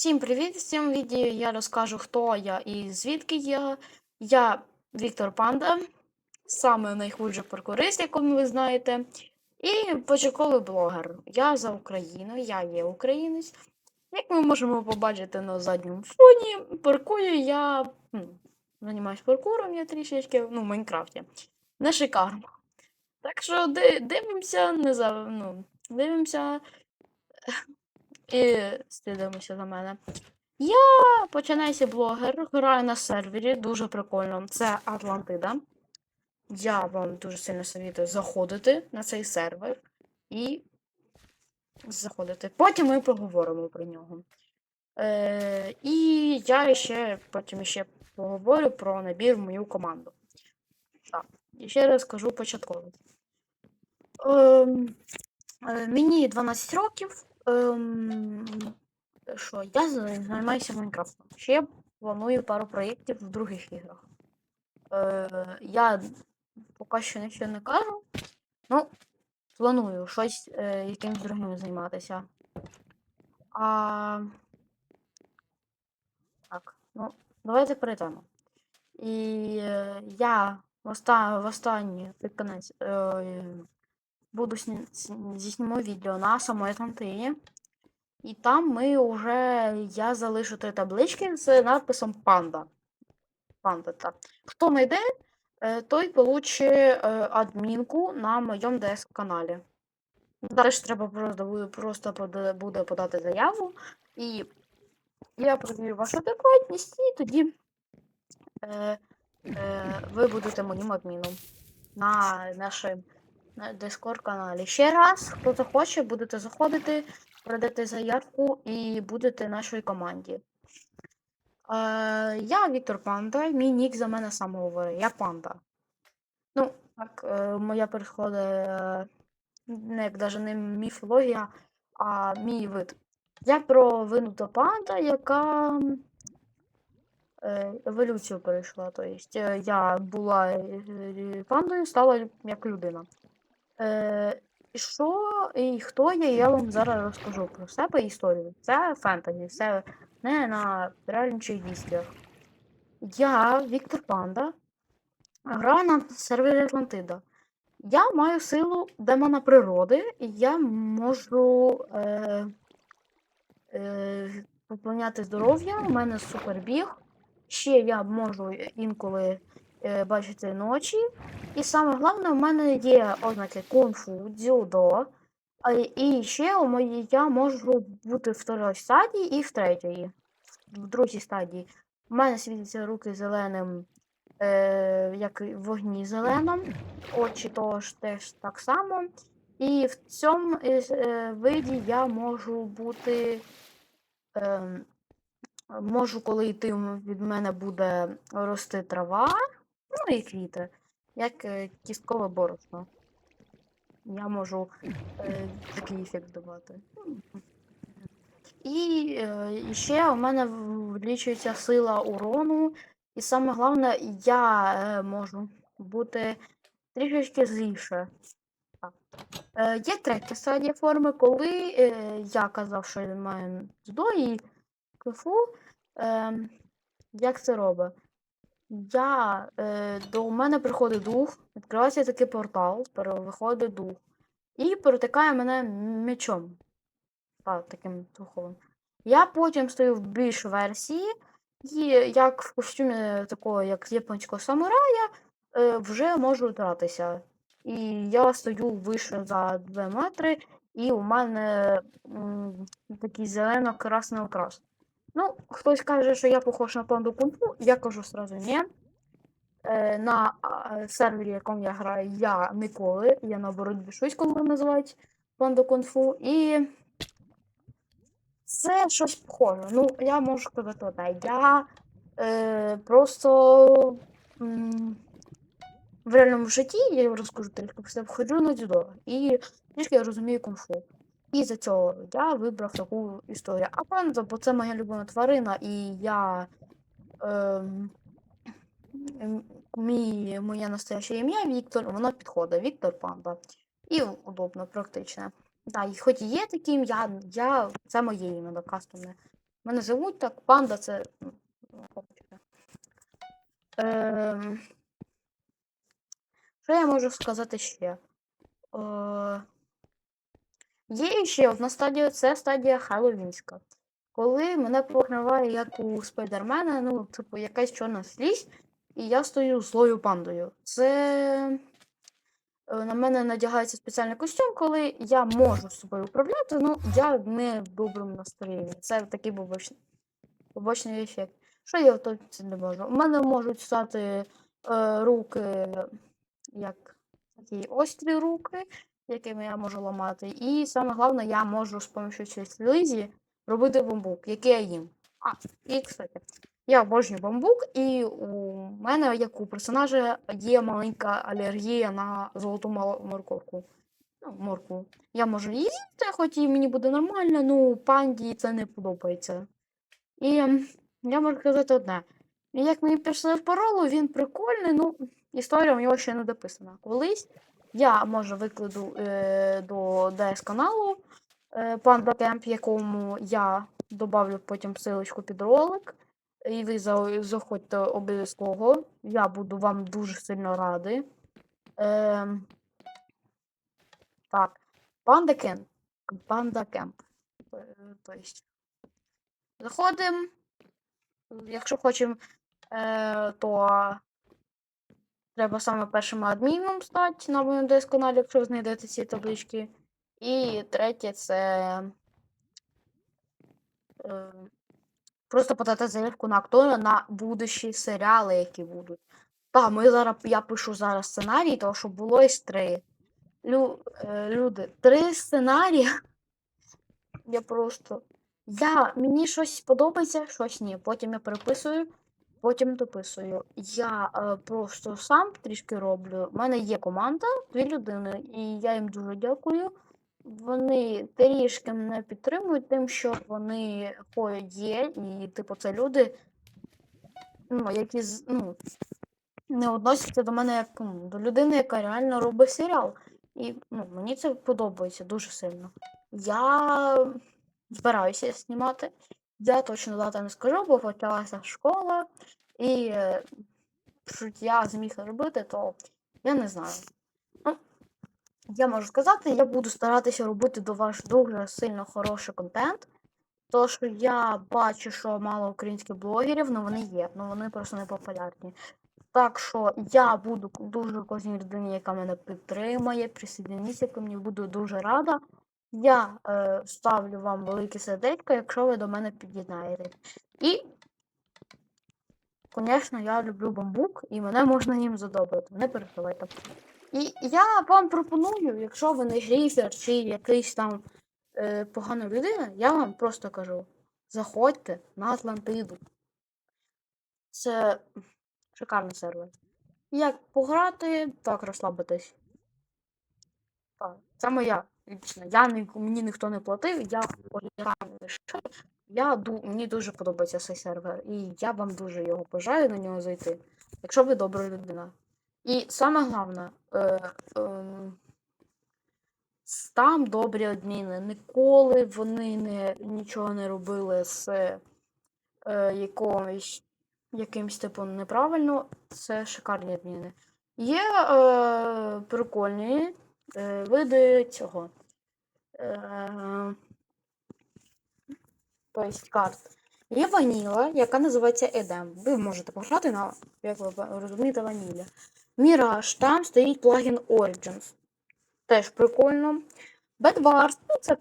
Всім привіт! В цьому відео я розкажу, хто я і звідки я. Я Віктор Панда, саме найхудший паркурист, якому ви знаєте, і початковий блогер. Я за Україну, я є українець. Як ми можемо побачити на задньому фоні, паркую я. Ну, займаюсь паркуром я трішечки, ну, в Майнкрафті. Не шикарно. Так що дивимося, не за, ну, дивимося і слідуємося за мене. Я починаюся блогер, граю на сервері, дуже прикольно. Це Атлантида. Я вам дуже сильно совітую заходити на цей сервер і заходити. Потім ми поговоримо про нього. Е, і я ще потім ще поговорю про набір в мою команду. Так, і ще раз скажу початково. Ем, е, мені 12 років. Ем, що я займаюся Майнкрафтом. Ще планую пару проєктів в других іграх. Е, я поки що нічого не кажу. Ну, планую щось е, якимось другим займатися. А... Так, ну, давайте перейдемо. І е, я в, оста... останній під кінець е, буду сні... сні- зісніму відео на самої Атлантині. І там ми вже я залишу три таблички з надписом Панда. Панда, так. Хто знайде, е, той получить е, адмінку на моєму ds каналі. Далі треба просто, просто буде подати заяву, і я провірю вашу адекватність, і тоді е, е, ви будете моїм адміном на нашому Discord каналі. Ще раз, хто захоче, будете заходити, передати заявку і будете в нашій команді. Е, я Віктор Панда, мій нік за мене сам говорить, я панда. Ну, так, е, моя переходить е, не як даже не міфологія, а мій вид. Я провинута панда, яка е, еволюцію перейшла. Тобто я була е, пандою, стала як людина. Е, що і хто я, я вам зараз розкажу про себе історію. Це фентезі, це не на реальних дійствах. Я Віктор Панда, граю на сервері Атлантида. Я маю силу демона природи, і я можу е, е, поповняти здоров'я, у мене супербіг. Ще я можу інколи е, бачити ночі. І саме головне, у мене є ознаки кунг-фу, дзюдо. І ще у моїй я можу бути в второй стадії і в третій. В другій стадії. У мене світяться руки зеленим, е, як в вогні зеленом, очі теж теж так само. І в цьому е, виді я можу бути. Е, можу, коли йти від мене буде рости трава, ну і квіти, як е, кісткове борошно. Я можу е, такий ефект давати. І, е, ще у мене влічується сила урону. І саме головне, я е, можу бути трішечки зліше. Е, є третя стадія форми, коли е, я казав, що я маю дзюдо і. Е, як це робить? Я, е, до мене приходить дух, відкривається такий портал, виходить дух. І протикає мене мечом. Так, таким духовим. Я потім стою в більш версії, і як в костюмі такого, як японського самурая, е, вже можу гратися. І я стою вище за 2 метри, і у мене м, такий зелено-красний окрас. Ну, хтось каже, що я похож на панду кунг-фу, я кажу сразу ні. Е, на а, сервері, якому я граю, я ніколи. Я наоборот бішусь, коли називають панду кунг-фу. І це щось похоже. Ну, я можу сказати одне. Я е, просто в реальному житті, я розкажу трішки ходжу на дзюдо. І трішки я розумію кунг-фу. І за цього я вибрав таку історію. А панда, бо це моя любима тварина, і я. Ем, мій, моє настояще ім'я Віктор, воно підходить. Віктор Панда. І удобно, практично. Да, і хоч є таке ім'я, я, це моє ім'я кастомне. Мене звуть так, панда це. Ем... Що я можу сказати ще? Е... Є ще одна стадія, це стадія Хеллоуінська. Коли мене покриває, як у Спайдермена, ну, типу, якась чорна слізь, і я стою злою пандою. Це е, на мене надягається спеціальний костюм, коли я можу собою управляти, ну я не в доброму настроєнні. Це такий побочний, побочний ефект. Що я тут не можу? У мене можуть стати е, руки, як такі острі руки, якими я можу ламати. І саме головне, я можу з допомогою цієї слизі робити бамбук, який я їм. А, і кстати, я обожнюю бамбук, і у мене, як у персонажа, є маленька алергія на золоту морковку. Ну, моркву. Я можу її з'їсти, хоч і мені буде нормально, ну панді це не подобається. І ем, я можу сказати одне. Як мені пішли паролу, він прикольний, ну, історія у нього ще не дописана. Колись я може викладу е, до ДС каналу е, Panda Camp, якому я добавлю потім ссылочку під ролик. І ви за- заходьте обов'язково. Я буду вам дуже сильно радий. Ем, так. Panda Camp. Panda Camp. Е, То есть. Заходимо. Якщо хочемо, е, то треба саме першим адміном стати на моєму ds каналі, якщо знайдете ці таблички. І третє це. Е, просто подати заявку на актора на будущі серіали, які будуть. Так, ми зараз, я пишу зараз сценарій, того, щоб було із три. Лю, е, люди, три сценарії. Я просто. Я, мені щось подобається, щось ні. Потім я переписую, потім дописую. Я е, просто сам трішки роблю. У мене є команда, дві людини, і я їм дуже дякую. Вони трішки мене підтримують тим, що вони є, і, типу, це люди, ну, які ну, не відносяться до мене як ну, до людини, яка реально робить серіал. І ну, мені це подобається дуже сильно. Я збираюся знімати. Я точно дати не скажу, бо почалася школа, і е, що я зміг робити, то я не знаю. Ну, я можу сказати, я буду старатися робити до вас дуже сильно хороший контент. То, що я бачу, що мало українських блогерів, але вони є, але вони просто не популярні. Так що я буду дуже кожній людині, яка мене підтримає, присоединиться ко мені, буду дуже рада. Я е, ставлю вам велике сердечко, якщо ви до мене під'єднаєтесь. І, звісно, я люблю бамбук, і мене можна їм задобрити, не переживайте. І я вам пропоную, якщо ви не гріфер чи якийсь там е, погана людина, я вам просто кажу: заходьте на Атлантиду. Це шикарний сервер. Як пограти, так розслабитись. Так, це моя лічна. Я не, мені ніхто не платив, я оригінальний лише. Я мені дуже подобається цей сервер, і я вам дуже його бажаю на нього зайти, якщо ви добра людина. І саме головне, е, с- там добрі адміни. Ніколи вони не, нічого не робили з е, якомусь, якимсь типом неправильно. Це шикарні адміни. Є е, прикольні е, види цього. Е, тобто карт. Є ваніла, яка називається Едем. Ви можете пограти на, як ви розумієте, ванілі. Міраж, там стоїть плагін Origins. Теж прикольно. Bedwars, ну це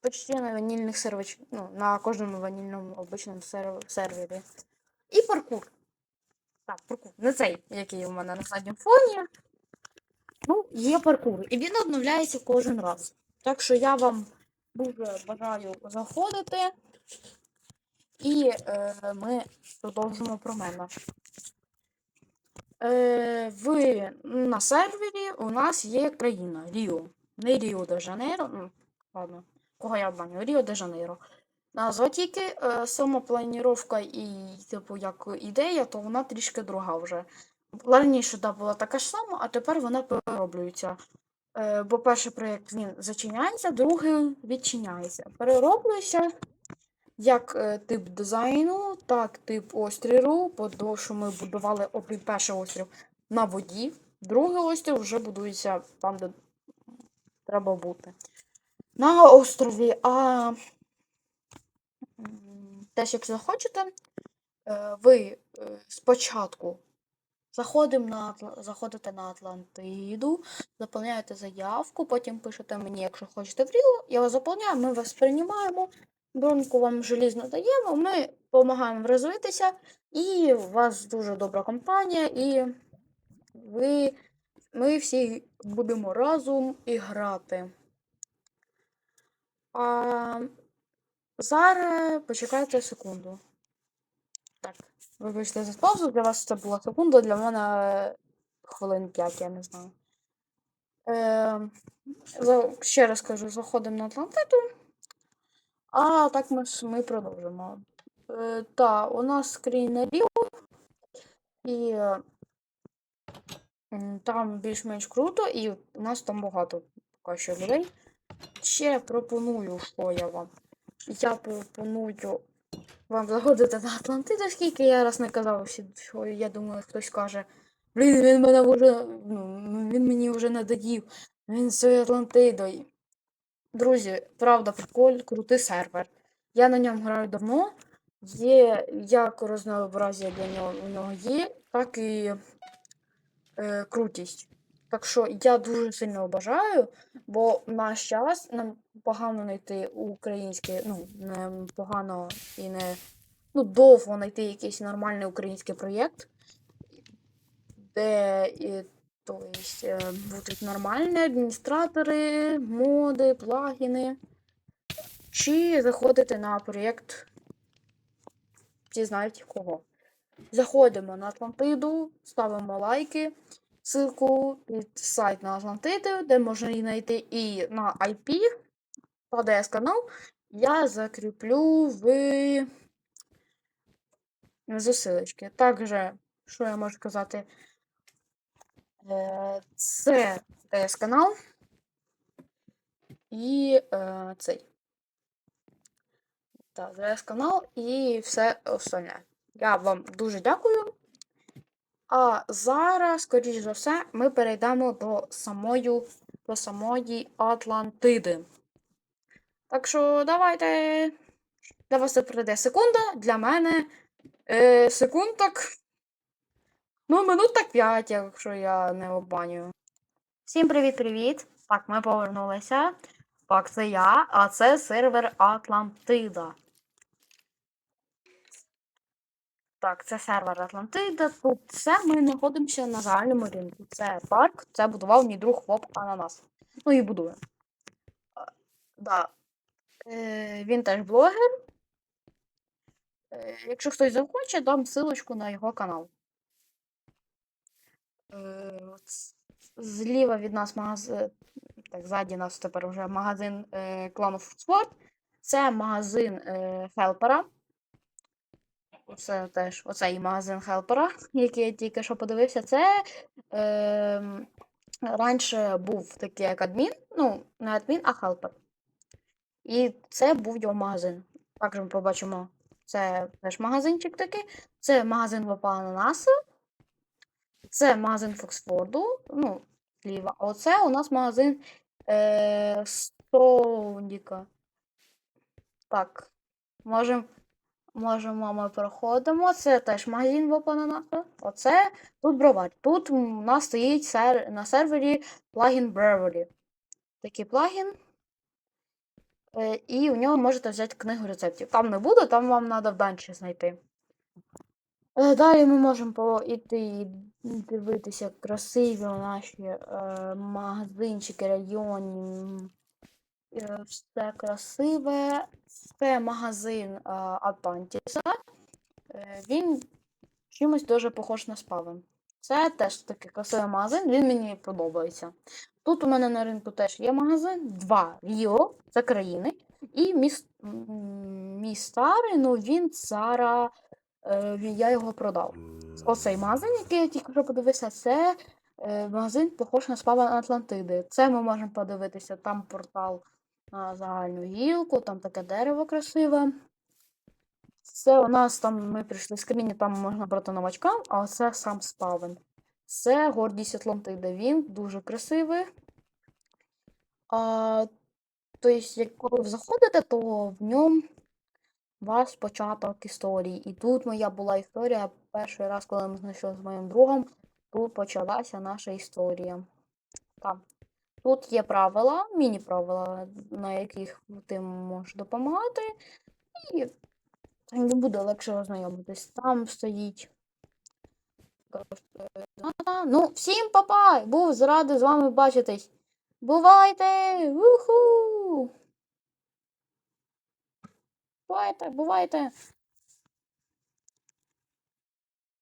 почти на ванільних сервачах, ну, на кожному ванільному обичному серв- сервері. І паркур. Так, паркур. Не цей, який у мене на задньому фоні. Ну, є паркур. І він обновляється кожен раз. Так що я вам дуже бажаю заходити. І е, ми продовжимо про мене. Е, в, на сервері у нас є країна Ріо. Не Ріо де Жанейро. Ну, ладно, кого я обманюю? Ріо де Жанейро. Назва тільки е, сама планіровка і, типу, як ідея, то вона трішки друга вже. Раніше да, була така ж сама, а тепер вона перероблюється. Е, бо перший проєкт він зачиняється, другий відчиняється. Перероблюється як е, тип дизайну, так тип остріру, тому що ми будували один перший острів на воді, другий острів вже будується там, де треба бути. На острові, а теж, як захочете, е, ви спочатку заходимо на, заходите на Атлантиду, заповняєте заявку, потім пишете мені, якщо хочете в Ріо, я вас заповняю, ми вас приймаємо, броньку вам желізно даємо, ми допомагаємо розвитися, і у вас дуже добра компанія, і ви, ми всі будемо разом і грати. А зараз почекайте секунду. Так, вибачте за паузу, для вас це була секунда, для мене е, хвилин 5, я не знаю. Е, ще раз кажу, заходимо на Атлантиду. А так ми, ми продовжимо. Е, та, у нас скрін на Ріо, і е, там більш-менш круто, і у нас там багато поки що людей. Ще пропоную, що я вам. Я пропоную вам заходити на Атлантиду, скільки я раз не казав, що я думаю, хтось каже. Блін, він мене вже. Ну, він мені вже надоїв. Він з цією Атлантидою. Друзі, правда, приколь, крутий сервер. Я на ньому граю давно. Є як разнообразія для нього у нього є, так і е, крутість. Так що я дуже сильно бажаю, бо в наш час нам погано знайти українське, ну, не погано і не ну, довго знайти якийсь нормальний український проєкт, де і, то есть, е, будуть нормальні адміністратори, моди, плагіни. Чи заходити на проєкт, всі знають кого. Заходимо на Атлантиду, ставимо лайки, ссылку під сайт на Атлантиду, де можна її знайти і на IP, падає канал. Я закріплю в внизу ссылочки. Також, що я можу сказати, е, це ТС канал і е, цей. Так, ТС канал і все остальне. Я вам дуже дякую. А зараз, скоріш за все, ми перейдемо до самої, до самої Атлантиди. Так що давайте. Для вас це пройде секунда, для мене е, секунд так. Ну, минут так 5, якщо я не обманюю. Всім привіт-привіт! Так, ми повернулися. Так, це я, а це сервер Атлантида. Так, це сервер Атлантида. Тут все ми знаходимося на загальному ринку. Це парк, це будував мій друг Вов Ананас. Ну і будує. А, Да. Е, він теж блогер. Е, якщо хтось захоче, дам ссылочку на його канал. Е, зліва від нас магазин. Так, ззаді нас тепер вже магазин е, клану Foodsport. Це магазин е, Хелпера. Це теж оцей магазин Хелпера, який я тільки що подивився. Це е, раніше був такий як адмін, ну, не адмін, а хелпер. І це був його магазин. Також ми побачимо, це теж магазинчик такий. Це магазин Вапа Ананаса. Це магазин Фоксфорду. Ну, зліва. А оце у нас магазин е, Стоундіка. Так. Можемо Можемо ми проходимо. Це теж магазин Вапа Ананаса. Оце тут бровар. Тут у нас стоїть сер... на сервері плагін Brewery. Такий плагін. Е, і у нього можете взяти книгу рецептів. Там не буде, там вам треба в данчі знайти. Е, Далі ми можемо пойти і дивитися красиві наші е, магазинчики, районні. Е, все красиве. Це магазин Атлантіса. Е, він чимось дуже похож на Спавен. Це теж такий красивий магазин, він мені подобається. Тут у мене на ринку теж є магазин, два Ріо, це країни, і міс, мій старий, ну він зараз, е, я його продав. Оцей магазин, який я тільки що подивився, це магазин похож на Спавен Атлантиди. Це ми можемо подивитися, там портал на загальну гілку, там таке дерево красиве. Це у нас там ми прийшли з каміння, там можна брати новачкам, а це сам спавен. Це гордість Атлантиди. Він дуже красивий. А, тобто, коли ви заходите, то в ньому вас початок історії. І тут моя була історія перший раз, коли ми знайшли з моїм другом, тут почалася наша історія. Там. Тут є правила, міні-правила, на яких ти можеш допомагати, і буде легше ознайомитись. Там стоїть. Ну, всім папа! Був радий з вами бачитись. Бувайте! Уху! Бувайте, бувайте!